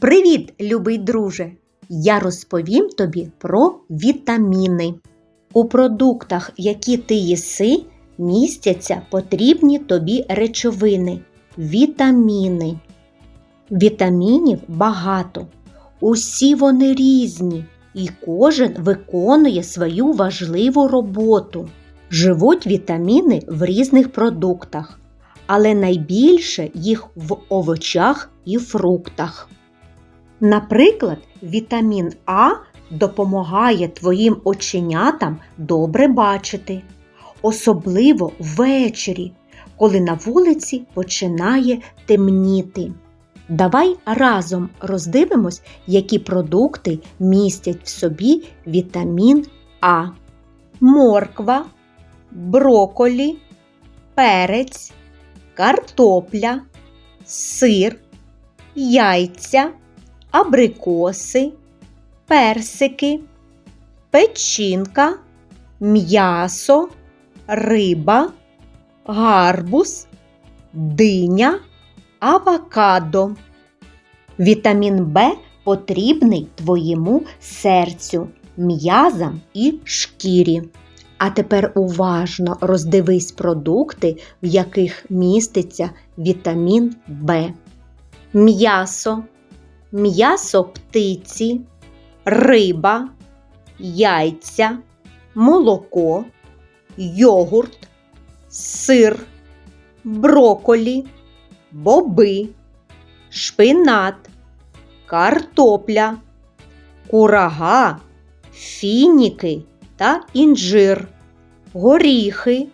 Привіт, любий друже! Я розповім тобі про вітаміни. У продуктах, які ти їси, містяться потрібні тобі речовини вітаміни. Вітамінів багато. Усі вони різні, і кожен виконує свою важливу роботу. Живуть вітаміни в різних продуктах, але найбільше їх в овочах і фруктах. Наприклад, вітамін А допомагає твоїм оченятам добре бачити, особливо ввечері, коли на вулиці починає темніти. Давай разом роздивимось, які продукти містять в собі вітамін А. Морква, броколі, перець, картопля, сир, яйця, абрикоси, персики, печінка, м'ясо, риба, гарбуз, диня, авокадо. Вітамін В потрібний твоєму серцю, м'язам і шкірі. А тепер уважно роздивись продукти, в яких міститься вітамін В. М'ясо, м'ясо птиці, риба, яйця, молоко, йогурт, сир, броколі, боби, шпинат, картопля, курага, фініки та інжир, горіхи,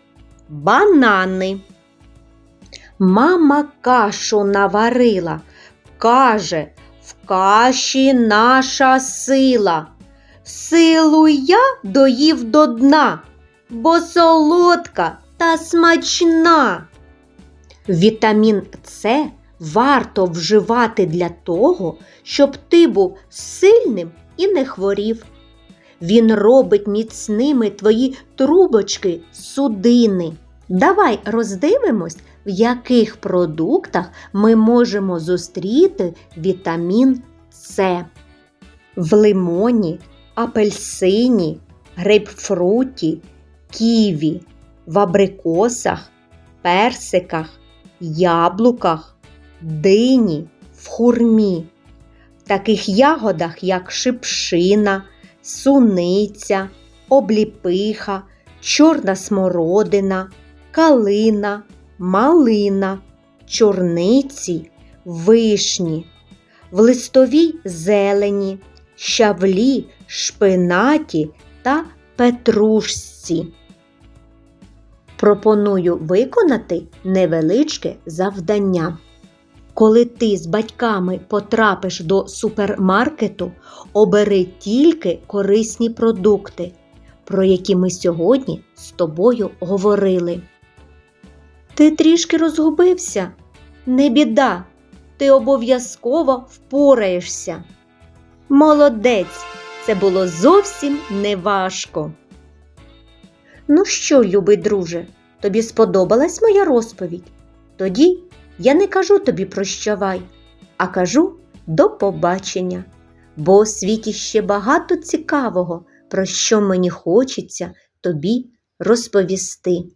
банани. Мама кашу наварила, каже, каші наша сила. Силу я доїв до дна, бо солодка та смачна. Вітамін С варто вживати для того, щоб ти був сильним і не хворів. Він робить міцними твої трубочки судини. Давай роздивимось, яких продуктах ми можемо зустріти вітамін С. В лимоні, апельсині, грейпфруті, ківі, в абрикосах, персиках, яблуках, дині, в хурмі, в таких ягодах, як шипшина, суниця, обліпиха, чорна смородина, калина, малина, чорниці, вишні, в листовій зелені, щавлі, шпинаті та петрушці. Пропоную виконати невеличке завдання. Коли ти з батьками потрапиш до супермаркету, обери тільки корисні продукти, про які ми сьогодні з тобою говорили. Ти трішки розгубився? Не біда, ти обов'язково впораєшся. Молодець, це було зовсім неважко. Ну що, любий друже, тобі сподобалась моя розповідь? Тоді я не кажу тобі прощавай, а кажу до побачення, бо у світі ще багато цікавого, про що мені хочеться тобі розповісти.